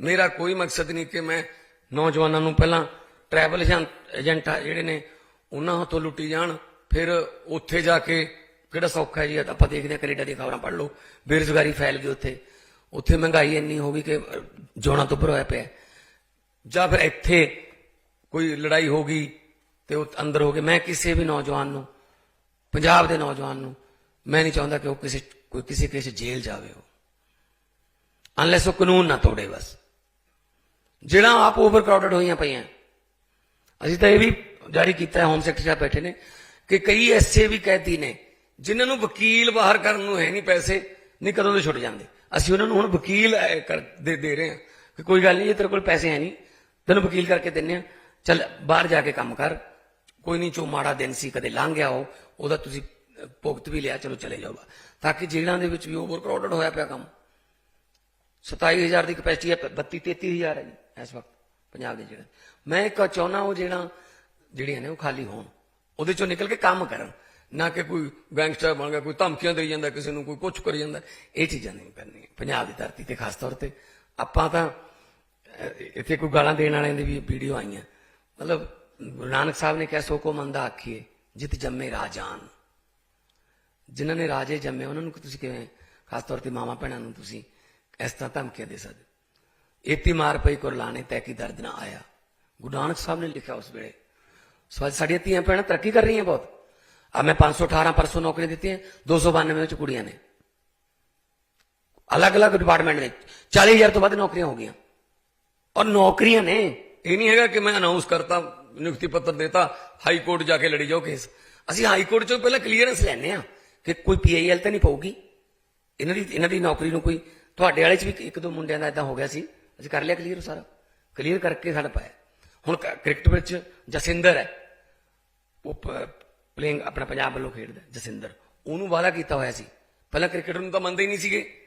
ਮੇਰਾ ਕੋਈ ਮਕਸਦ ਨਹੀਂ ਕਿ ਮੈਂ ਨੌਜਵਾਨਾਂ ਨੂੰ ਪਹਿਲਾਂ ਟਰੈਵਲ ਏਜੰਟ ਜਿਹੜੇ ਨੇ ਉਹਨਾਂ ਤੋਂ ਲੁੱਟੀ ਜਾਣ ਫਿਰ ਉੱਥੇ ਜਾ ਕੇ ਕਿਹੜਾ ਸੌਖਾ ਜੀ ਆਪਾਂ ਦੇਖਦੇ ਹਾਂ ਕੈਨੇਡਾ ਦੀਆਂ ਖਬਰਾਂ ਪੜ੍ਹ ਲਓ ਬੇਰੁਜ਼ਗਾਰੀ ਫੈਲ ਗਈ ਉੱਥੇ। ਉੱਥੇ ਮਹਿੰਗਾਈ ਇੰਨੀ ਹੋ ਗਈ ਕਿ ਅਹ, ਤੋਂ ਭਰੋਇਆ ਪਿਆ। ਜਾਂ ਫਿਰ ਇੱਥੇ ਕੋਈ ਲੜਾਈ ਹੋ ਗਈ ਤੇ ਉਹ ਅੰਦਰ ਹੋ ਗਏ। ਮੈਂ ਕਿਸੇ ਵੀ ਨੌਜਵਾਨ ਨੂੰ ਪੰਜਾਬ ਦੇ ਨੌਜਵਾਨ ਨੂੰ ਮੈਂ ਨਹੀਂ ਚਾਹੁੰਦਾ ਕਿ ਉਹ ਕਿਸੇ ਕੋਈ ਕਿਸੇ ਕਿਸੇ ਜੇਲ੍ਹ ਜਾਵੇ ਉਹ। ਅਨਲੈਸ ਉਹ ਕਾਨੂੰਨ ਨਾ ਤੋੜੇ ਬਸ। ਜਿਹੜਾ ਆਪ ਓਵਰ ਕਰਾਊਡਡ ਹੋਈਆਂ ਪਈਆਂ। ਅਸੀਂ ਤਾਂ ਇਹ ਵੀ ਜਾਰੀ ਕੀਤਾ ਹੈ ਹੋਮ ਸੈਕਟਰੀ ਸਾਹਿਬ ਬੈਠੇ ਨੇ, ਕਿ ਕਈ ਐਸੇ ਵੀ ਕੈਦੀ ਨੇ, ਜਿਨ੍ਹਾਂ ਨੂੰ ਵਕੀਲ ਬਾਹਰ ਕਰਨ ਨੂੰ ਹੈ ਨਹੀਂ ਪੈਸੇ, ਨਹੀਂ ਕਦੋਂ ਦੇ ਛੁੱਟ ਜਾਂਦੇ। ਅਸੀਂ ਉਹਨਾਂ ਨੂੰ ਹੁਣ ਵਕੀਲ ਕਰ, ਦੇ ਦੇ ਰਹੇ ਹਾਂ ਕਿ ਕੋਈ ਗੱਲ ਨਹੀਂ ਜੇ ਤੇਰੇ ਕੋਲ ਪੈਸੇ ਹੈ ਨਹੀਂ। ਤੈਨੂੰ ਵਕੀਲ ਕਰਕੇ ਦਿੰਨੇ ਆ ਚੱਲ, ਬਾਹਰ ਜਾ ਕੇ ਕੰਮ ਕਰ। ਕੋਈ ਨਹੀਂ, ਜੋ ਮਾੜਾ ਦਿਨ ਸੀ, ਕਦੇ ਲੰਘ ਗਿਆ ਉਹ, ਉਹਦਾ ਤੁਸੀਂ ਭੁਗਤ ਵੀ ਲਿਆ, ਚਲੋ ਚਲੇ ਜਾਓ। ਤਾਂ ਕਿ ਜੇਲ੍ਹਾਂ ਦੇ ਵਿੱਚ ਵੀ ਓਵਰ ਕਰਾਊਡਡ ਹੋਇਆ ਪਿਆ ਕੰਮ। 27000 ਦੀ ਕਪੈਸਿਟੀ ਹੈ 32 33000 ਹੈ ਜੀ। ਇਸ ਵਕਤ ਪੰਜਾਬ ਦੇ ਜਿਹੜਾ। ਮੈਂ ਇੱਕ ਚਾਹੁੰਦਾ ਉਹ ਜਿਹੜਾ ਜਿਹੜੀਆਂ ਨੇ ਉਹ ਖਾਲੀ ਹੋਣ। ਉਹਦੇ ਚੋਂ ਨਿਕਲ ਕੇ ਕੰਮ ਕਰਨ। ਨਾ ਕਿ ਕੋਈ ਗੈਂਗਸਟਰ ਬਣ ਗਿਆ, ਕੋਈ ਧਮਕੀਆਂ ਦੇਈ ਜਾਂਦਾ, ਕਿਸੇ ਨੂੰ ਕੋਈ ਕੁਝ ਕਰੀ ਜਾਂਦਾ। ਇਹ ਚੀਜ਼ਾਂ ਨਹੀਂ ਕਰਨੀਆਂ। ਪੰਜਾਬ ਦੀ ਧਰਤੀ ਤੇ ਖਾਸ ਤੌਰ ਤੇ ਆਪਾਂ ਤਾਂ ਇੱਥੇ ਕੋਈ ਗਾਲਾਂ ਦੇਣ ਵਾਲਿਆਂ ਦੀ ਵੀ ਵੀਡੀਓ ਆਈਆਂ। ਮਤਲਬ ਗੁਰੂ ਨਾਨਕ ਸਾਹਿਬ ਨੇ ਕਿਹਾ ਸੋ ਕੋ ਮੰਦਾ ਆਖੀਏ, ਜਿਤ ਜੰਮੇ ਰਾਜਾਨ। ਜਿਨ੍ਹਾਂ ਨੇ ਰਾਜੇ ਜੰਮੇ, ਉਹਨਾਂ ਨੂੰ ਤੁਸੀਂ ਕਿਵੇਂ, ਖਾਸ ਤੌਰ ਤੇ ਮਾਮਾ ਭੈਣਾਂ ਨੂੰ ਤੁਸੀਂ ਇਸ ਤਰ੍ਹਾਂ ਧਮਕੀਆਂ ਦੇ ਸਕਦੇ ਏਤੀ ਮਾਰ ਪਈ ਕੁਰਲਾਣੇ ਤੈ ਕੀ ਦਰਦ ਨਾ ਆਇਆ। ਗੁਰੂ ਨਾਨਕ ਸਾਹਿਬ ਨੇ ਲਿਖਿਆ ਉਸ ਵੇਲੇ। ਸਵਾਜ ਸਾਡੀਆਂ ਧੀਆਂ ਭੈਣਾਂ ਤਰੱਕੀ ਕਰ ਰਹੀਆਂ ਬਹੁਤ। ਆ ਮੈਂ 518 ਪਰਸੋਂ ਨੌਕਰੀਆਂ ਦਿੱਤੀਆਂ 292 ਵਿੱਚ ਕੁੜੀਆਂ ਨੇ। ਅਲੱਗ-ਅਲੱਗ ਡਿਪਾਰਟਮੈਂਟ ਨੇ 40000 ਤੋਂ ਵੱਧ ਨੌਕਰੀਆਂ ਹੋ ਗਈਆਂ। ਔਰ ਨੌਕਰੀਆਂ ਨੇ, ਇਹ ਨਹੀਂ ਹੈਗਾ ਕਿ ਮੈਂ ਅਨਾਉਂਸ ਕਰਤਾ, ਨਿਯੁਕਤੀ ਪੱਤਰ ਦੇਤਾ ਹਾਈ ਕੋਰਟ ਜਾ ਕੇ ਲੜੀ ਜਾਓ ਕੇਸ ਅਸੀਂ ਹਾਈ ਕੋਰਟ ਚੋਂ ਪਹਿਲਾਂ ਕਲੀਅਰੈਂਸ ਲੈਣੇ ਆ ਕਿ ਕੋਈ ਪੀਆਈਐਲ ਤਾਂ ਨਹੀਂ ਪਊਗੀ। ਇਹਨਾਂ ਦੀ ਇਹਨਾਂ ਦੀ ਨੌਕਰੀ ਨੂੰ ਕੋਈ, ਤੁਹਾਡੇ ਵਾਲੇ ਚ ਵੀ ਇੱਕ ਦੋ ਮੁੰਡਿਆਂ ਦਾ ਇਦਾਂ ਹੋ ਗਿਆ ਸੀ। ਅਸੀਂ ਕਰ ਲਿਆ ਕਲੀਅਰ ਸਾਰਾ। ਕਲੀਅਰ ਕਰਕੇ ਸਾਡਾ ਪਾਇਆ ਹੁਣ ਕ- ਕ੍ਰਿਕਟ ਵਿੱਚ ਜਸਿੰਦਰ ਹੈ। ਉਹ ਪਲੇਇੰਗ ਆਪਣਾ ਪੰਜਾਬ ਵੱਲੋਂ ਖੇਡਦਾ ਜਸਿੰਦਰ। ਉਹਨੂੰ ਵਾਅਦਾ ਕੀਤਾ ਹੋਇਆ ਸੀ। ਪਹਿਲਾਂ ਕ੍ਰਿਕਟ ਨੂੰ ਤਾਂ ਮੰਨਦੇ ਹੀ ਨਹੀਂ ਸੀਗੇ।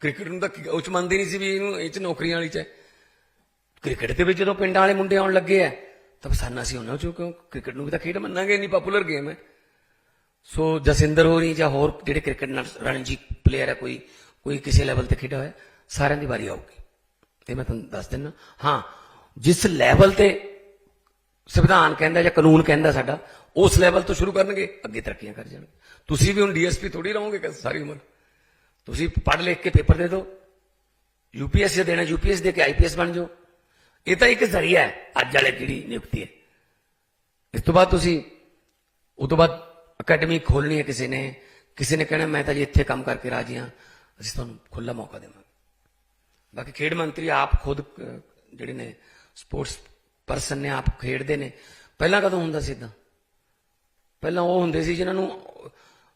ਕ੍ਰਿਕਟ ਨੂੰ ਤਾਂ ਉਹ ਚ ਮੰਨਦੇ ਨਹੀਂ ਸੀ ਵੀ ਇਹਨੂੰ ਇਹ ਚ ਨੌਕਰੀਆਂ ਵਾਲੀ ਚ ਹੈ। ਕ੍ਰਿਕਟ ਦੇ ਵਿੱਚ ਜਦੋਂ ਪਿੰਡਾਂ ਵਾਲੇ ਮੁੰਡੇ ਆਉਣ ਲੱਗੇ ਆ ਤਾਂ ਪਸੰਦ ਸੀ ਉਹਨਾਂ ਚੋਂ ਕਿਉਂ? ਕ੍ਰਿਕਟ ਨੂੰ ਵੀ ਤਾਂ ਖੇਡ ਮੰਨਾਂਗੇ, ਇੰਨੀ ਪਪੂਲਰ ਗੇਮ ਹੈ। ਸੋ ਜਸਿੰਦਰ ਹੋਰੀ ਜਾਂ ਹੋਰ ਜਿਹੜੇ ਕ੍ਰਿਕਟ ਨਾਲ ਰਣਜੀ ਪਲੇਅਰ ਹੈ, ਕੋਈ ਕੋਈ ਕਿਸੇ ਲੈਵਲ ਤੇ ਖੇਡਿਆ ਹੋਇਆ, ਸਾਰਿਆਂ ਦੀ ਵਾਰੀ ਆਊਗੀ। ਇਹ ਮੈਂ ਤੁਹਾਨੂੰ ਦੱਸ ਦਿੰਦਾ ਹਾਂ, ਜਿਸ ਲੈਵਲ ਤੇ ਸੰਵਿਧਾਨ ਕਹਿੰਦਾ ਜਾਂ ਕਾਨੂੰਨ ਕਹਿੰਦਾ ਸਾਡਾ, ਉਸ ਲੈਵਲ ਤੋਂ ਸ਼ੁਰੂ ਕਰਨਗੇ, ਅੱਗੇ ਤਰੱਕੀਆਂ ਕਰ ਜਾਣਗੇ। ਤੁਸੀਂ ਵੀ ਹੁਣ ਡੀਐਸਪੀ ਥੋੜੀ ਰਹੋਗੇ ਸਾਰੀ ਉਮਰ? ਤੁਸੀਂ ਪੜ੍ਹ ਲਿਖ ਕੇ ਪੇਪਰ ਦੇ ਦਿਓ। ਯੂਪੀਐਸਸੀ ਦੇਣਾ ਯੂਪੀਐਸ ਦੇ ਕੇ ਆਈਪੀਐਸ ਬਣ ਜਾਓ। ਇਹ ਤਾਂ ਇੱਕ ਜ਼ਰੀਆ ਹੈ, ਅੱਜ ਵਾਲੇ ਜਿਹੜੀ ਨਿਯੁਕਤੀ ਹੈ। ਇਸ ਤੋਂ ਬਾਅਦ ਤੁਸੀਂ ਉਹ ਤੋਂ ਬਾਅਦ ਅਕੈਡਮੀ ਖੋਲਣੀ ਹੈ ਕਿਸੇ ਨੇ ਕਿਸੇ ਨੇ ਕਹਿਣਾ, ਮੈਂ ਤਾਂ ਜੀ ਇੱਥੇ ਕੰਮ ਕਰਕੇ ਰਾਜੀ ਹਾਂ। ਅਸੀਂ ਤੁਹਾਨੂੰ ਖੁੱਲਾ ਮੌਕਾ ਦੇਵਾਂਗੇ। ਬਾਕੀ ਖੇਡ ਮੰਤਰੀ ਆਪ ਖੁਦ ਜਿਹੜੇ ਨੇ ਸਪੋਰਟਸ ਪਰਸਨ ਨੇ, ਆਪ ਖੇਡਦੇ ਨੇ। ਪਹਿਲਾਂ ਕਦੋਂ ਹੁੰਦਾ ਸੀ ਇਦਾਂ ਪਹਿਲਾਂ ਉਹ ਹੁੰਦੇ ਸੀ ਜਿਨ੍ਹਾਂ ਨੂੰ,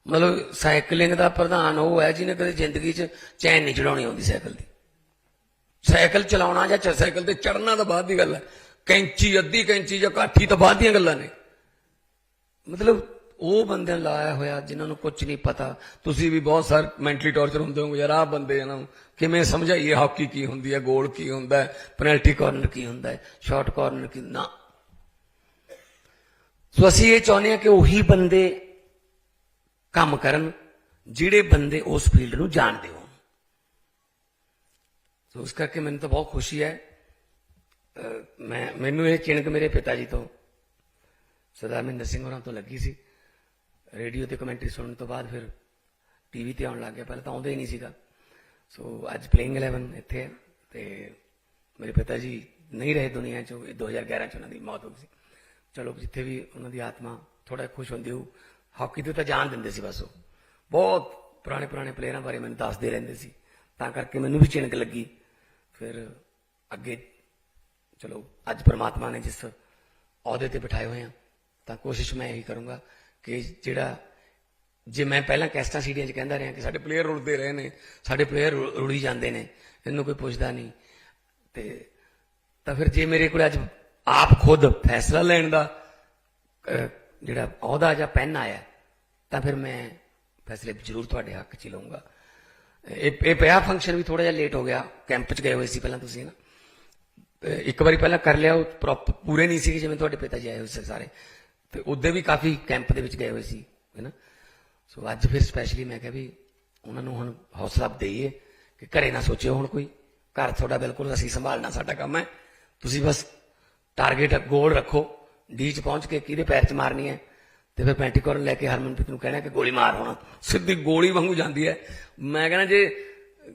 ਮਤਲਬ ਸਾਈਕਲਿੰਗ ਦਾ ਪ੍ਰਧਾਨ ਉਹ ਹੈ ਜਿਹਨੇ ਕਦੇ ਜ਼ਿੰਦਗੀ 'ਚ ਚੈਨ ਨਹੀਂ ਚੜਾਉਣੀ ਆਉਂਦੀ ਸਾਈਕਲ ਦੀ। ਸਾਈਕਲ ਚਲਾਉਣਾ ਜਾਂ ਸਾਈਕਲ ਤੇ ਚੜਨਾ ਤਾਂ ਬਾਅਦ ਦੀ ਗੱਲ ਹੈ। ਕੈਂਚੀ, ਅੱਧੀ ਕੈਂਚੀ ਜਾਂ ਕਾਠੀ ਤਾਂ ਬਾਅਦ ਦੀਆਂ ਗੱਲਾਂ ਨੇ। ਮਤਲਬ ਉਹ ਬੰਦਿਆਂ ਲਾਇਆ ਹੋਇਆ ਜਿਨ੍ਹਾਂ ਨੂੰ ਕੁਝ ਨਹੀਂ ਪਤਾ। ਤੁਸੀਂ ਵੀ ਬਹੁਤ ਸਾਰੇ ਮੈਂਟਲੀ ਟੌਰਚਰ ਹੁੰਦੇ ਹੋ ਯਾਰ ਆਹ ਬੰਦੇ ਇਹਨਾਂ ਨੂੰ, ਕਿਵੇਂ ਸਮਝਾਈਏ ਹਾਕੀ ਕੀ ਹੁੰਦੀ ਹੈ ਗੋਲ ਕੀ ਹੁੰਦਾ ਹੈ ਪੈਨਲਟੀ ਕਾਰਨਰ ਕੀ ਹੁੰਦਾ ਹੈ ਸ਼ਾਰਟ ਕਾਰਨਰ ਕੀ, ਨਾ। ਸੋ ਅਸੀਂ ਇਹ ਚਾਹੁੰਦੇ ਹਾਂ ਕਿ ਉਹੀ ਬੰਦੇ ਕੰਮ ਕਰਨ ਜਿਹੜੇ ਬੰਦੇ ਉਸ ਫੀਲਡ ਨੂੰ ਜਾਣਦੇ ਹੋਣ। ਸੋ ਉਸ ਕਰਕੇ ਮੈਨੂੰ ਤਾਂ ਬਹੁਤ ਖੁਸ਼ੀ ਹੈ ਮੈਂ, ਮੈਨੂੰ ਇਹ ਚਿਣਕ ਮੇਰੇ ਪਿਤਾ ਜੀ ਤੋਂ, ਸਰਦਾਰ ਮਹਿੰਦਰ ਸਿੰਘ ਹੋਰਾਂ ਤੋਂ ਲੱਗੀ ਸੀ। ਰੇਡੀਓ ਤੇ ਕਮੈਂਟਰੀ ਸੁਣਨ ਤੋਂ ਬਾਅਦ ਫਿਰ ਟੀਵੀ ਤੇ ਆਉਣ ਲੱਗ ਗਿਆ। ਪਹਿਲਾਂ ਤਾਂ ਆਉਂਦਾ ਹੀ ਨਹੀਂ ਸੀਗਾ। ਸੋ ਅੱਜ ਪਲੇਇੰਗ 11 ਇੱਥੇ ਹੈ ਤੇ ਮੇਰੇ ਪਿਤਾ ਜੀ ਨਹੀਂ ਰਹੇ ਦੁਨੀਆ 'ਚ। ਇਹ 2011 ਚ ਉਹਨਾਂ ਦੀ ਮੌਤ ਹੋ ਗਈ ਸੀ। ਚਲੋ, ਜਿੱਥੇ ਵੀ ਉਹਨਾਂ ਦੀ ਆਤਮਾ ਥੋੜਾ ਖੁਸ਼ ਹੁੰਦੀ ਹੋ ਹਾਕੀ ਤੇ ਤਾਂ ਜਾਣ ਦਿੰਦੇ ਸੀ ਬਸ ਉਹ। ਬਹੁਤ ਪੁਰਾਣੇ ਪੁਰਾਣੇ ਪਲੇਅਰਾਂ ਬਾਰੇ ਮੈਨੂੰ ਦੱਸਦੇ ਰਹਿੰਦੇ ਸੀ। ਤਾਂ ਕਰਕੇ ਮੈਨੂੰ ਵੀ ਚਿਣਕ ਲੱਗੀ। ਫਿਰ ਅੱਗੇ, ਚਲੋ, ਅੱਜ ਪ੍ਰਮਾਤਮਾ ਨੇ ਜਿਸ ਅਹੁਦੇ ਤੇ ਬਿਠਾਏ ਹੋਏ ਆ ਤਾਂ ਕੋਸ਼ਿਸ਼ ਮੈਂ ਇਹੀ ਕਰੂੰਗਾ ਕਿ ਜਿਹੜਾ ਜੇ ਮੈਂ ਪਹਿਲਾਂ ਕੈਸਟਾਂ ਸੀੜੀਆਂ 'ਚ ਕਹਿੰਦਾ ਰਿਹਾ ਕਿ ਸਾਡੇ ਪਲੇਅਰ ਰੁਲਦੇ ਰਹੇ ਨੇ, ਸਾਡੇ ਪਲੇਅਰ ਰੁਲੀ ਜਾਂਦੇ ਨੇ ਇਹਨੂੰ ਕੋਈ ਪੁੱਛਦਾ ਨਹੀਂ। ਤੇ ਤਾਂ ਫਿਰ ਜੇ ਮੇਰੇ ਕੋਲ ਅੱਜ ਆਪ ਖੁਦ ਫੈਸਲਾ ਲੈਣ ਦਾ ਜਿਹੜਾ ਅਹੁਦਾ ਜਾਂ ਪੈਨ ਆਇਆ, ਤਾਂ ਫਿਰ ਮੈਂ ਫੈਸਲੇ ਜ਼ਰੂਰ ਤੁਹਾਡੇ ਹੱਕ 'ਚ ਹੀ ਲਵਾਂਗਾ ਇਹ ਇਹ ਪਿਆ ਫੰਕਸ਼ਨ ਵੀ ਥੋੜਾ ਜਿਹਾ ਲੇਟ ਹੋ ਗਿਆ ਕੈਂਪ 'ਚ ਗਏ ਹੋਏ ਸੀ ਪਹਿਲਾਂ ਤੁਸੀਂ ਨਾ? ਇੱਕ ਵਾਰੀ ਪਹਿਲਾਂ ਕਰ ਲਿਆ, ਉਹ ਪ੍ਰੋਪ ਪੂਰੇ ਨਹੀਂ ਸੀ ਜਿਵੇਂ ਤੁਹਾਡੇ ਪਿਤਾ ਜੀ ਆਏ ਹੋਏ ਸੀ ਸਾਰੇ। ਤੇ ਉਹਦੇ ਵੀ ਕਾਫੀ ਕੈਂਪ ਦੇ ਵਿੱਚ ਗਏ ਹੋਏ ਸੀ ਹੈਨਾ ਸੋ ਅੱਜ ਫਿਰ ਸਪੈਸ਼ਲੀ ਮੈਂ ਕਿਹਾ ਵੀ ਉਹਨਾਂ ਨੂੰ ਹੁਣ ਹੌਸਲਾ ਦੇਈਏ ਕਿ ਘਰੇ ਨਾ ਸੋਚਿਓ ਹੁਣ ਕੋਈ। ਘਰ ਤੁਹਾਡਾ ਬਿਲਕੁਲ ਅਸੀਂ ਸੰਭਾਲਣਾ ਸਾਡਾ ਕੰਮ ਹੈ। ਤੁਸੀਂ ਬਸ ਟਾਰਗੇਟ ਗੋਲ ਰੱਖੋ ਡੀ ਚ ਪਹੁੰਚ ਕੇ ਕਿਹਦੇ ਪੈਰ ਚ ਮਾਰਨੀ ਹੈ। ਤੇ ਫਿਰ ਪੈਂਟੀਕੋਰਨ ਲੈ ਕੇ ਹਰਮਨਪ੍ਰੀਤ ਨੂੰ ਕਹਿਣਾ ਕਿ ਗੋਲੀ ਮਾਰ ਹੁਣ। ਸਿੱਧੀ ਗੋਲੀ ਵਾਂਗੂ ਜਾਂਦੀ ਹੈ। ਮੈਂ ਕਹਿੰਦਾ ਜੇ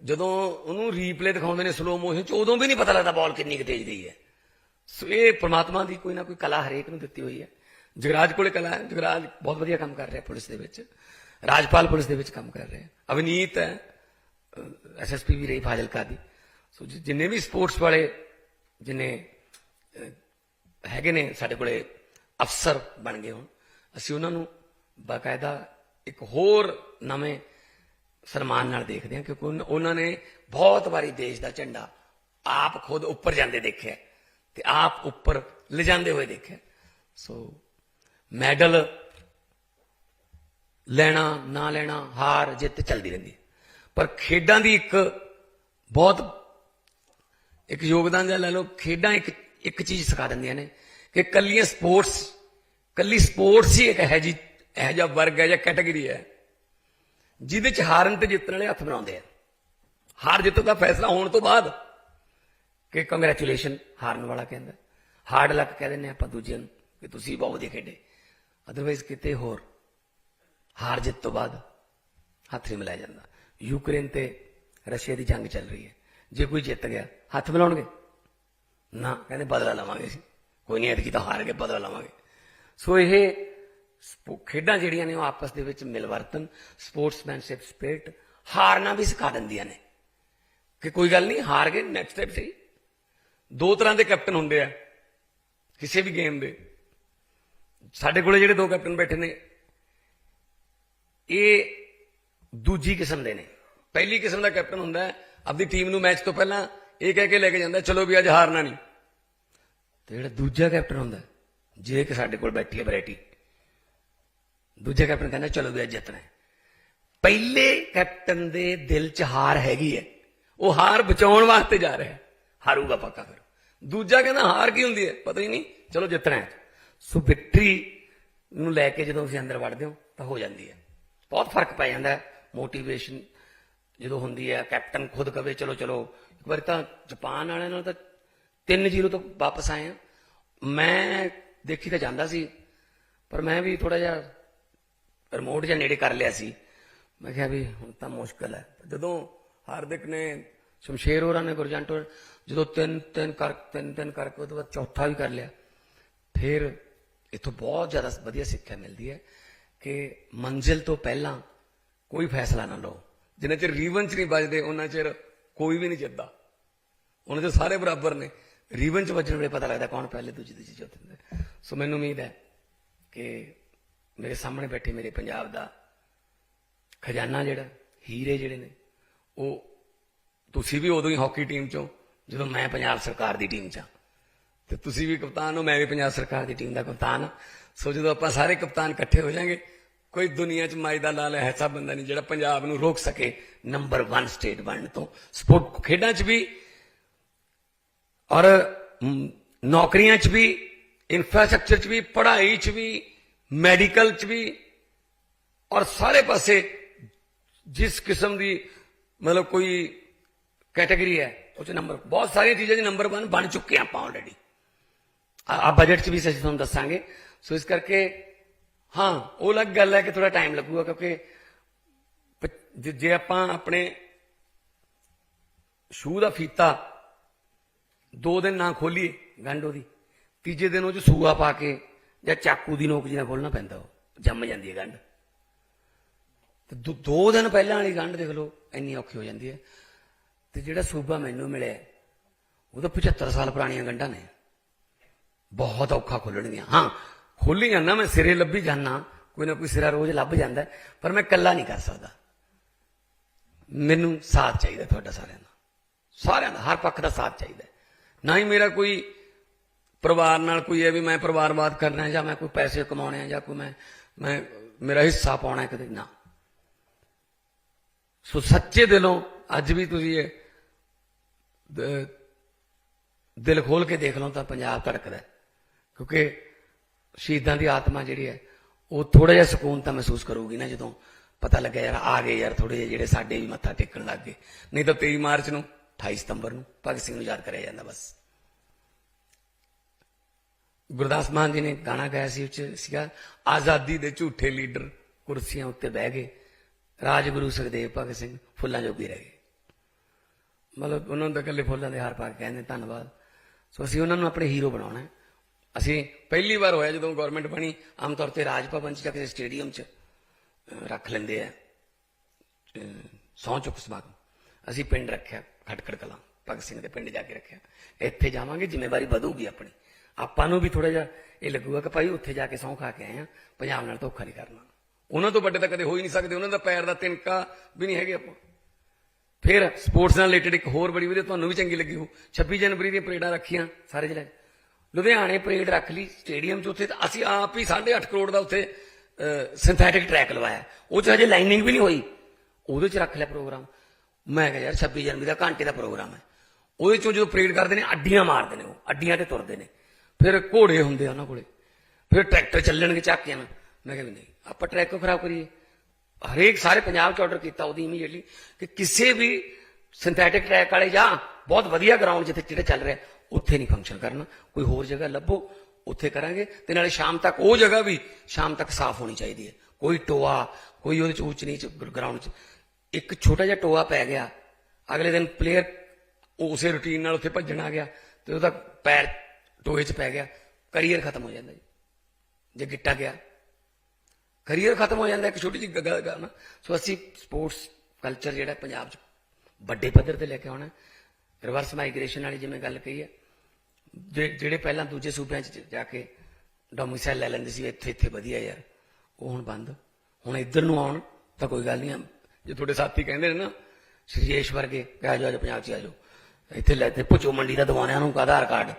ਜਦੋਂ ਉਹਨੂੰ ਰੀਪਲੇ ਦਿਖਾਉਂਦੇ ਨੇ ਸਲੋ ਮੋਸ਼ਨ ਚ, ਉਦੋਂ ਵੀ ਨਹੀਂ ਪਤਾ ਲੱਗਦਾ ਬਾਲ ਕਿੰਨੀ ਕੁ ਤੇਜ਼ ਗਈ ਹੈ। ਸੋ ਇਹ ਪ੍ਰਮਾਤਮਾ ਦੀ ਕੋਈ ਨਾ ਕੋਈ ਕਲਾ ਹਰੇਕ ਨੂੰ ਦਿੱਤੀ ਹੋਈ ਹੈ। ਜਗਰਾਜ ਕੋਲੇ ਕਲਾ ਹੈ ਜਗਰਾਜ ਬਹੁਤ ਵਧੀਆ ਕੰਮ ਕਰ ਰਿਹਾ ਪੁਲਿਸ ਦੇ ਵਿੱਚ। ਰਾਜਪਾਲ ਪੁਲਿਸ ਦੇ ਵਿੱਚ ਕੰਮ ਕਰ ਰਿਹਾ। ਅਵਨੀਤ ਹੈ ਐਸਐਸਪੀ ਵੀ ਰਹੀ ਫਾਜ਼ਿਲਕਾ ਦੀ। ਸੋ ਜਿੰਨੇ ਵੀ ਸਪੋਰਟਸ ਵਾਲੇ ਜਿੰਨੇ ਹੈਗੇ ਨੇ ਸਾਡੇ ਕੋਲੇ ਅਫਸਰ ਬਣ ਗਏ ਹੁਣ, ਅਸੀਂ ਉਹਨਾਂ ਨੂੰ ਬਾਕਾਇਦਾ ਇੱਕ ਹੋਰ ਨਵੇਂ ਸਨਮਾਨ ਨਾਲ ਦੇਖਦੇ ਹਾਂ ਕਿਉਂਕਿ ਉਹਨਾਂ ਨੇ ਬਹੁਤ ਵਾਰੀ ਦੇਸ਼ ਦਾ ਝੰਡਾ ਆਪ ਖੁਦ ਉੱਪਰ ਜਾਂਦੇ ਦੇਖਿਆ ਤੇ ਆਪ ਉੱਪਰ ਲਿਜਾਂਦੇ ਹੋਏ ਦੇਖਿਆ ਸੋ ਮੈਡਲ ਲੈਣਾ, ਨਾ ਲੈਣਾ, ਹਾਰ, ਜਿੱਤ ਚੱਲਦੀ ਰਹਿੰਦੀ ਪਰ ਖੇਡਾਂ ਦੀ ਇੱਕ ਬਹੁਤ ਇੱਕ ਯੋਗਦਾਨ ਜਿਹਾ ਲੈ ਲਓ, ਖੇਡਾਂ ਇੱਕ ਇੱਕ ਚੀਜ਼ ਸਿਖਾ ਦਿੰਦੀਆਂ ਨੇ ਕਿ ਕੱਲੀਆਂ ਸਪੋਰਟਸ, ਕੱਲੀ ਸਪੋਰਟਸ ਹੀ ਇੱਕ ਹੈ ਜੀ ਇਹ ਜਿਹਾ ਵਰਗ ਹੈ ਜਾਂ ਕੈਟਾਗਰੀ ਹੈ ਜਿਹਦੇ ਚ ਹਾਰਨ ਤੇ ਜਿੱਤਣ ਵਾਲੇ ਹੱਥ ਬਣਾਉਂਦੇ ਆ। ਹਾਰ ਜਿੱਤ ਦਾ ਫੈਸਲਾ ਹੋਣ ਤੋਂ ਬਾਅਦ ਕਿ ਕੰਗ੍ਰੈਚੁਲੇਸ਼ਨ ਹਾਰਨ ਵਾਲਾ ਕਹਿੰਦਾ। ਹਾਰਡ ਲੱਕ ਕਹਿ ਦਿੰਦੇ ਆਪਾਂ ਦੂਜਿਆਂ ਨੂੰ ਕਿ ਤੁਸੀਂ ਬਹੁਤ ਵਧੀਆ ਖੇਡੇ। ਅਦਰਵਾਈਜ਼ ਕਿਤੇ ਹੋਰ। ਹਾਰ ਜਿੱਤ ਤੋਂ ਬਾਅਦ ਹੱਥ ਨਹੀਂ ਮਿਲਾਇਆ ਜਾਂਦਾ। ਯੂਕਰੇਨ ਤੇ ਰਸ਼ੀਆ ਦੀ ਜੰਗ ਚੱਲ ਰਹੀ ਹੈ। ਜੇ ਕੋਈ ਜਿੱਤ ਗਿਆ, ਹੱਥ ਮਿਲਾਉਣਗੇ? ਨਾ, ਕਹਿੰਦੇ ਬਦਲਾ ਲਵਾਂਗੇ ਅਸੀਂ। ਕੋਈ ਨਹੀਂ, ਐਤਕੀ ਤਾਂ ਹਾਰ ਕੇ ਬਦਲਾ ਲਵਾਂਗੇ। ਸੋ ਇਹ ਖੇਡਾਂ ਜਿਹੜੀਆਂ ਨੇ ਉਹ ਆਪਸ ਦੇ ਵਿੱਚ ਮਿਲਵਰਤਨ ਸਪੋਰਟਸਮੈਨਸ਼ਿਪ ਸਪਿਰਿਟ ਹਾਰਨਾ ਵੀ ਸਿਖਾ ਦਿੰਦੀਆਂ ਨੇ। ਕਿ ਕੋਈ ਗੱਲ ਨਹੀਂ, ਹਾਰ ਗਏ ਨੈਕਸਟ ਸਟੈਪ ਸਹੀ। ਦੋ ਤਰ੍ਹਾਂ ਦੇ ਕੈਪਟਨ ਹੁੰਦੇ ਆ। ਕਿਸੇ ਵੀ ਗੇਮ ਦੇ। ਸਾਡੇ ਕੋਲੇ ਜਿਹੜੇ ਦੋ ਕੈਪਟਨ ਬੈਠੇ ਨੇ, ਇਹ ਦੂਜੀ ਕਿਸਮ ਦੇ ਨੇ। ਪਹਿਲੀ ਕਿਸਮ ਦਾ ਕੈਪਟਨ ਹੁੰਦਾ ਹੈ ਆਪਣੀ ਟੀਮ ਨੂੰ ਮੈਚ ਤੋਂ ਪਹਿਲਾਂ ਇਹ ਕਹਿ ਕੇ ਲੈ ਕੇ ਜਾਂਦਾ ਚਲੋ ਵੀ ਅੱਜ ਹਾਰਨਾ ਨਹੀਂ। ਤੇ ਜਿਹੜਾ ਦੂਜਾ ਕੈਪਟਨ ਹੁੰਦਾ ਜੇ ਕਿ ਸਾਡੇ ਕੋਲ ਬੈਠੀ ਹੈ ਵੈਰਾਈਟੀ ਦੂਜਾ ਕੈਪਟਨ ਕਹਿੰਦਾ, ਚਲੋ ਵੀ ਅੱਜ ਜਿੱਤਣਾ ਪਹਿਲੇ ਕੈਪਟਨ ਦੇ ਦਿਲ 'ਚ ਹਾਰ ਹੈਗੀ ਹੈ। ਉਹ ਹਾਰ ਬਚਾਉਣ ਵਾਸਤੇ ਜਾ ਰਿਹਾ ਹਾਰੂਗਾ ਪੱਕਾ ਫਿਰ। ਦੂਜਾ ਕਹਿੰਦਾ, ਹਾਰ ਕੀ ਹੁੰਦੀ ਹੈ? ਪਤਾ ਹੀ ਨਹੀਂ। ਚਲੋ ਜਿੱਤਣਾ ਹੈ। ਸੋ ਵਿਕਟਰੀ ਨੂੰ ਲੈ ਕੇ ਜਦੋਂ ਤੁਸੀਂ ਅੰਦਰ ਵੜਦੇ ਹੋ, ਤਾਂ ਹੋ ਜਾਂਦੀ ਹੈ। ਬਹੁਤ ਫ਼ਰਕ ਪੈ ਜਾਂਦਾ ਹੈ। ਮੋਟੀਵੇਸ਼ਨ ਜਦੋਂ ਹੁੰਦੀ ਹੈ, ਕੈਪਟਨ ਖੁਦ ਕਵੇ, ਚਲੋ ਚਲੋ। ਇੱਕ ਵਾਰ ਤਾਂ ਜਾਪਾਨ ਵਾਲਿਆਂ ਨਾਲ ਤਾਂ 3-0 ਤੋਂ ਵਾਪਸ ਆਏ ਆ ਮੈਂ ਦੇਖੀ ਤਾਂ ਜਾਂਦਾ ਸੀ, ਪਰ ਮੈਂ ਵੀ ਥੋੜਾ ਜਿਹਾ ਰਿਮੋਟ ਜਾਂ ਨੇੜੇ ਕਰ ਲਿਆ ਸੀ। ਮੈਂ ਕਿਹਾ ਵੀ ਹੁਣ ਤਾਂ ਮੁਸ਼ਕਲ ਹੈ। ਜਦੋਂ ਹਾਰਦਿਕ ਨੇ, ਸ਼ਮਸ਼ੇਰ ਹੋਰਾਂ ਨੇ, ਗੁਰਜੰਟ ਹੋਰਾਂ ਜਦੋਂ ਤਿੰਨ ਤਿੰਨ ਕਰ ਤਿੰਨ ਤਿੰਨ ਕਰਕੇ ਉਹਦੇ ਬਾਅਦ ਚੌਥਾ ਵੀ ਕਰ ਲਿਆ, ਫਿਰ ਇਥੋਂ ਬਹੁਤ ਜ਼ਿਆਦਾ ਵਧੀਆ ਸਿੱਖਿਆ ਮਿਲਦੀ ਹੈ ਕਿ ਮੰਜ਼ਿਲ ਤੋਂ ਪਹਿਲਾਂ ਕੋਈ ਫੈਸਲਾ ਨਾ ਲਓ। ਜਿੰਨਾ ਚਿਰ ਰੀਵਨ ਚ ਨਹੀਂ ਵੱਜਦੇ ਉਹਨਾਂ ਚਿਰ ਕੋਈ ਵੀ ਨਹੀਂ ਜਿੱਤਦਾ। ਉਹਨਾਂ ਚ ਸਾਰੇ ਬਰਾਬਰ ਨੇ। ਰੀਵਨ ਚ ਵੱਜਣ ਵੇਲੇ ਪਤਾ ਲੱਗਦਾ ਕੌਣ ਪਹਿਲੇ, ਦੂਜੇ, ਤੀਜੇ, ਚੌਥੇ ਹੁੰਦਾ। ਸੋ ਮੈਨੂੰ ਉਮੀਦ ਹੈ ਕਿ ਮੇਰੇ ਸਾਹਮਣੇ ਬੈਠੇ ਮੇਰੇ ਪੰਜਾਬ ਦਾ ਖਜ਼ਾਨਾ ਜਿਹੜਾ, ਹੀਰੇ ਜਿਹੜੇ ਨੇ, ਉਹ ਤੁਸੀਂ ਵੀ ਉਦੋਂ ਹੀ ਹਾਕੀ ਟੀਮ ਚੋਂ, ਜਦੋਂ ਮੈਂ ਪੰਜਾਬ ਸਰਕਾਰ ਦੀ ਟੀਮ ਚ ਹਾਂ। ਤੇ ਤੁਸੀਂ ਵੀ ਕਪਤਾਨ ਹੋ, ਮੈਂ ਵੀ ਪੰਜਾਬ ਸਰਕਾਰ ਦੀ ਟੀਮ ਦਾ ਕਪਤਾਨ ਹਾਂ। ਸੋ ਜਦੋਂ ਆਪਾਂ ਸਾਰੇ ਕਪਤਾਨ ਇਕੱਠੇ ਹੋ ਜਾਾਂਗੇ, ਕੋਈ ਦੁਨੀਆ 'ਚ ਮਾਈ ਦਾ ਲਾਲ ਐਸਾ ਬੰਦਾ ਨਹੀਂ ਜਿਹੜਾ ਪੰਜਾਬ ਨੂੰ ਰੋਕ ਸਕੇ ਨੰਬਰ 1 ਸਟੇਟ ਬਣਨ ਤੋਂ। ਸਪੋਰਟ ਖੇਡਾਂ 'ਚ ਵੀ ਔਰ ਨੌਕਰੀਆਂ 'ਚ ਵੀ ਇਨਫਰਾਸਟ੍ਰਕਚਰ 'ਚ ਵੀ, ਪੜ੍ਹਾਈ 'ਚ ਵੀ ਮੈਡੀਕਲ 'ਚ ਵੀ ਔਰ ਸਾਰੇ ਪਾਸੇ ਜਿਸ ਕਿਸਮ ਦੀ ਮਤਲਬ ਕੋਈ ਕੈਟਾਗਰੀ ਹੈ, ਉਹ 'ਚ ਨੰਬਰ ਬਹੁਤ ਸਾਰੀਆਂ ਚੀਜ਼ਾਂ 'ਚ ਨੰਬਰ 1 ਬਣ ਚੁੱਕੇ ਹਾਂ ਆਪਾਂ ਆਲਰੇਡੀ ਆ ਬਜਟ 'ਚ ਵੀ ਅਸੀਂ ਤੁਹਾਨੂੰ ਦੱਸਾਂਗੇ। ਸੋ ਇਸ ਕਰਕੇ, ਹਾਂ, ਉਹ ਅਲੱਗ ਗੱਲ ਹੈ ਕਿ ਥੋੜਾ ਟਾਈਮ ਲੱਗੂਗਾ ਕਿਉਂਕਿ ਪ- ਜੇ- ਜੇ ਆਪਾਂ ਆਪਣੇ ਸ਼ੂਹ ਦਾ ਫੀਤਾ ਦੋ ਦਿਨ ਨਾ ਖੋਲੀਏ ਗੰਢ ਦੀ ਤੀਜੇ ਦਿਨ ਉਹ ਚ ਸੂਆ ਪਾ ਕੇ ਜਾਂ ਚਾਕੂ ਦੀ ਨੋਕ ਜੀ ਨਾਲ ਖੋਲਣਾ ਪੈਂਦਾ ਉਹ, ਜੰਮ ਜਾਂਦੀ ਹੈ ਗੰਢ। ਤੇ ਦੋ- ਦੋ ਦਿਨ ਪਹਿਲਾਂ ਵਾਲੀ ਗੰਢ ਦੇਖ ਲਓ, ਇੰਨੀ ਔਖੀ ਹੋ ਜਾਂਦੀ ਹੈ। ਤੇ ਜਿਹੜਾ ਸੂਬਾ ਮੈਨੂੰ ਮਿਲਿਆ, ਉਹ ਤਾਂ 75 ਸਾਲ ਪੁਰਾਣੀਆਂ ਗੰਢਾਂ ਨੇ। ਬਹੁਤ ਔਖਾ ਖੋਲਣਗੀਆਂ। ਹਾਂ, ਖੋਲੀ ਜਾਂਦਾ, ਮੈਂ ਸਿਰੇ ਲੱਭੀ ਜਾਂਦਾ, ਕੋਈ ਨਾ ਕੋਈ ਸਿਰਾ ਰੋਜ਼ ਲੱਭ ਜਾਂਦਾ, ਪਰ ਮੈਂ ਇਕੱਲਾ ਨਹੀਂ ਕਰ ਸਕਦਾ। ਮੈਨੂੰ ਸਾਥ ਚਾਹੀਦਾ ਤੁਹਾਡਾ ਸਾਰਿਆਂ ਦਾ। ਸਾਰਿਆਂ ਦਾ, ਹਰ ਪੱਖ ਦਾ ਸਾਥ ਚਾਹੀਦਾ। ਨਾ ਹੀ ਮੇਰਾ ਕੋਈ ਪਰਿਵਾਰ ਨਾਲ ਕੋਈ ਹੈ ਵੀ ਮੈਂ ਪਰਿਵਾਰਵਾਦ ਕਰਨਾ ਜਾਂ ਮੈਂ ਕੋਈ ਪੈਸੇ ਕਮਾਉਣੇ ਆ, ਜਾਂ ਕੋਈ ਮੈਂ ਮੈਂ, ਮੇਰਾ ਹਿੱਸਾ ਪਾਉਣਾ ਕਦੇ ਨਾ। ਸੋ ਸੱਚੇ ਦਿਲੋਂ ਅੱਜ ਵੀ ਤੁਸੀਂ ਇਹ ਦਿਲ ਖੋਲ ਕੇ ਦੇਖ ਲਓ ਤਾਂ ਪੰਜਾਬ ਧੜਕਦਾ ਕਿਉਂਕਿ ਸ਼ਹੀਦਾਂ ਦੀ ਆਤਮਾ ਜਿਹੜੀ ਹੈ, ਉਹ ਥੋੜਾ ਜਿਹਾ ਸਕੂਨ ਤਾਂ ਮਹਿਸੂਸ ਕਰੂਗੀ ਨਾ ਜਦੋਂ ਪਤਾ ਲੱਗਿਆ ਯਾਰ ਆ ਗਏ ਯਾਰ ਥੋੜੇ ਜਿਹੇ ਜਿਹੜੇ ਸਾਡੇ ਵੀ ਮੱਥਾ ਟੇਕਣ ਲੱਗ ਗਏ। ਨਹੀਂ ਤਾਂ 23 ਮਾਰਚ ਨੂੰ 28 ਸਤੰਬਰ ਨੂੰ ਭਗਤ ਸਿੰਘ ਨੂੰ ਯਾਦ ਕਰਿਆ ਜਾਂਦਾ ਬਸ। ਗੁਰਦਾਸ ਮਾਨ ਜੀ ਨੇ ਗਾਣਾ ਗਾਇਆ ਸੀ ਉੱਚ ਸੀਗਾ, ਆਜ਼ਾਦੀ ਦੇ ਝੂਠੇ ਲੀਡਰ ਕੁਰਸੀਆਂ ਉੱਤੇ ਬਹਿ ਗਏ, ਰਾਜਗੁਰੂ ਸੁਖਦੇਵ ਭਗਤ ਸਿੰਘ ਫੁੱਲਾਂ ਜੋਗੀ ਰਹਿ ਗਏ। ਮਤਲਬ ਉਹਨਾਂ ਨੂੰ ਤਾਂ ਇਕੱਲੇ ਫੁੱਲਾਂ ਦੇ ਹਾਰ ਪਾ ਕੇ ਕਹਿੰਦੇ ਧੰਨਵਾਦ। ਸੋ ਅਸੀਂ ਉਹਨਾਂ ਨੂੰ ਆਪਣੇ ਹੀਰੋ ਬਣਾਉਣਾ ਹੈ। ਅਸੀਂ ਪਹਿਲੀ ਵਾਰ ਹੋਇਆ ਜਦੋਂ ਗਵਰਨਮੈਂਟ ਬਣੀ, ਆਮ ਤੌਰ ਤੇ ਰਾਜ ਭਵਨ 'ਚ ਜਾਂ ਕਿਸੇ ਸਟੇਡੀਅਮ 'ਚ ਰੱਖ ਲੈਂਦੇ ਆ ਸੌ ਚੁੱਕ ਸਮਾਗਮ। ਅਸੀਂ ਪਿੰਡ ਰੱਖਿਆ, ਖਟਕੜ ਕਲਾਂ, ਭਗਤ ਸਿੰਘ ਦੇ ਪਿੰਡ ਜਾ ਕੇ ਰੱਖਿਆ। ਇੱਥੇ ਜਾਵਾਂਗੇ, ਜ਼ਿੰਮੇਵਾਰੀ ਵਧੂਗੀ ਆਪਣੀ। ਆਪਾਂ ਨੂੰ ਵੀ ਥੋੜਾ ਜਿਹਾ ਇਹ ਲੱਗੂਗਾ ਕਿ ਭਾਈ ਉੱਥੇ ਜਾ ਕੇ ਸੌਂ ਖਾ ਕੇ ਆਏ ਆ, ਪੰਜਾਬ ਨਾਲ ਧੋਖਾ ਨਹੀਂ ਕਰਨਾ। ਉਹਨਾਂ ਤੋਂ ਵੱਡੇ ਤਾਂ ਕਦੇ ਹੋ ਹੀ ਨਹੀਂ ਸਕਦੇ, ਉਹਨਾਂ ਦਾ ਪੈਰ ਦਾ ਤਿਨਕਾ ਵੀ ਨਹੀਂ ਹੈਗੇ ਆਪਾਂ। ਫਿਰ ਸਪੋਰਟਸ ਨਾਲ ਰਿਲੇਟਡ ਇੱਕ ਹੋਰ ਬੜੀ ਵਧੀਆ, ਤੁਹਾਨੂੰ ਵੀ ਚੰਗੀ ਲੱਗੀ ਹੋ 26 ਜਨਵਰੀ ਦੀਆਂ ਪਰੇਡਾਂ ਰੱਖੀਆਂ ਸਾਰੇ ਜ਼ਿਲ੍ਹੇ ਲੁਧਿਆਣੇ ਪਰੇਡ ਰੱਖ ਲਈ ਸਟੇਡੀਅਮ 'ਚ ਉੱਥੇ, ਤਾਂ ਅਸੀਂ ਆਪ ਹੀ 8.5 ਕਰੋੜ ਦਾ ਉੱਥੇ ਸਿੰਥੈਟਿਕ ਟਰੈਕ ਲਵਾਇਆ। ਉਹ 'ਚ ਹਜੇ ਲਾਈਨਿੰਗ ਵੀ ਨਹੀਂ ਹੋਈ। ਉਹਦੇ 'ਚ ਰੱਖ ਲਿਆ ਪ੍ਰੋਗਰਾਮ ਮੈਂ ਕਿਹਾ, ਯਾਰ 26 ਜਨਵਰੀ ਦਾ ਘੰਟੇ ਦਾ ਪ੍ਰੋਗਰਾਮ ਹੈ। ਉਹਦੇ 'ਚੋਂ ਜਦੋਂ ਪਰੇਡ ਕਰਦੇ ਨੇ, ਅੱਡੀਆਂ ਮਾਰਦੇ ਨੇ ਉਹ। ਅੱਡੀਆਂ ਤੇ ਤੁਰਦੇ ਨੇ। ਫਿਰ ਘੋੜੇ ਹੁੰਦੇ ਆ ਉਹਨਾਂ ਕੋਲੇ। ਫਿਰ ਟਰੈਕਟਰ ਚੱਲਣਗੇ ਚੱਕਿਆਂ ਨਾਲ। ਮੈਂ ਕਿਹਾ ਵੀ ਨਹੀਂ, ਆਪਾਂ ਟਰੈਕ ਕਿਉਂ ਖਰਾਬ ਕਰੀਏ। ਹਰੇਕ ਸਾਰੇ ਪੰਜਾਬ 'ਚ ਆਰਡਰ ਕੀਤਾ ਉਹਦੀ ਇਮੀਡੀਏਟਲੀ ਕਿ ਕਿਸੇ ਵੀ ਸਿੰਥੈਟਿਕ ਟਰੈਕ ਵਾਲੇ ਜਾਂ ਬਹੁਤ ਵਧੀਆ ਗਰਾਊਂਡ ਜਿੱਥੇ ਜਿਹੜੇ ਚੱਲ ਰਿਹਾ ਉੱਥੇ ਨਹੀਂ ਫੰਕਸ਼ਨ ਕਰਨਾ। ਕੋਈ ਹੋਰ ਜਗ੍ਹਾ ਲੱਭੋ, ਉੱਥੇ ਕਰਾਂਗੇ। ਤੇ ਨਾਲੇ ਸ਼ਾਮ ਤੱਕ ਉਹ ਜਗ੍ਹਾ ਵੀ ਸ਼ਾਮ ਤੱਕ ਸਾਫ਼ ਹੋਣੀ ਚਾਹੀਦੀ ਹੈ। ਕੋਈ ਟੋਆ, ਕੋਈ ਉਹਦੇ ਚ ਉੱਚ ਨੀਚ ਗਰਾਊਂਡ 'ਚ। ਇੱਕ ਛੋਟਾ ਜਿਹਾ ਟੋਆ ਪੈ ਗਿਆ। ਅਗਲੇ ਦਿਨ ਪਲੇਅਰ ਉਸੇ ਰੁਟੀਨ ਨਾਲ ਉੱਥੇ ਭੱਜਣ ਆ ਗਿਆ ਤੇ ਉਹਦਾ ਪੈਰ ਟੋਏ 'ਚ ਪੈ ਗਿਆ। ਕਰੀਅਰ ਖਤਮ ਹੋ ਜਾਂਦਾ ਜੀ। ਜੇ ਗਿੱਟਾ ਗਿਆ। ਕਰੀਅਰ ਖਤਮ ਹੋ ਜਾਂਦਾ, ਇੱਕ ਛੋਟੀ ਜਿਹੀ ਗੱਲ ਕਰਨਾ ਸੋ ਅਸੀਂ ਸਪੋਰਟਸ ਕਲਚਰ ਜਿਹੜਾ ਪੰਜਾਬ 'ਚ ਵੱਡੇ ਪੱਧਰ ਤੇ ਲੈ ਕੇ ਆਉਣਾ। ਰਿਵਰਸ ਮਾਈਗ੍ਰੇਸ਼ਨ ਵਾਲੀ ਜਿਵੇਂ ਗੱਲ ਕਹੀ ਹੈ। ਜਿਹੜੇ ਪਹਿਲਾਂ ਦੂਜੇ ਸੂਬਿਆਂ 'ਚ ਜਾ ਕੇ ਡੋਮਿਸਾਈਲ ਲੈ ਲੈਂਦੇ ਸੀ, ਇੱਥੇ ਇੱਥੇ ਵਧੀਆ ਯਾਰ। ਉਹ ਹੁਣ ਬੰਦ। ਹੁਣ ਇੱਧਰ ਨੂੰ ਆਉਣ ਤਾਂ ਕੋਈ ਗੱਲ ਨਹੀਂ ਜੇ ਤੁਹਾਡੇ ਸਾਥੀ ਕਹਿੰਦੇ ਨੇ ਨਾ ਸ਼੍ਰੀਜੇਸ਼ ਵਰਗੇ ਕਿ ਆ ਜਾਓ ਆ ਜਾਓ ਪੰਜਾਬ 'ਚ ਆ ਜਾਓ। ਇੱਥੇ ਲੈ ਤੇ ਪੁੱਛੋ ਮੰਡੀ ਦਾ ਦਵਾਣਿਆਂ ਨੂੰ ਆਧਾਰ ਕਾਰਡ?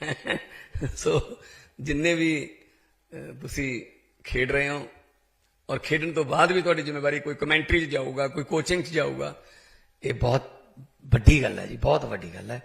ਸੋ ਜਿੰਨੇ ਵੀ ਤੁਸੀਂ ਖੇਡ ਰਹੇ ਹੋ, ਔਰ ਖੇਡਣ ਤੋਂ ਬਾਅਦ ਵੀ ਤੁਹਾਡੀ ਜ਼ਿੰਮੇਵਾਰੀ ਕੋਈ ਕਮੈਂਟਰੀ 'ਚ ਜਾਊਗਾ, ਕੋਈ ਕੋਚਿੰਗ 'ਚ ਜਾਊਗਾ, ਇਹ ਬਹੁਤ ਵੱਡੀ ਗੱਲ ਹੈ ਜੀ, ਬਹੁਤ ਵੱਡੀ ਗੱਲ ਹੈ।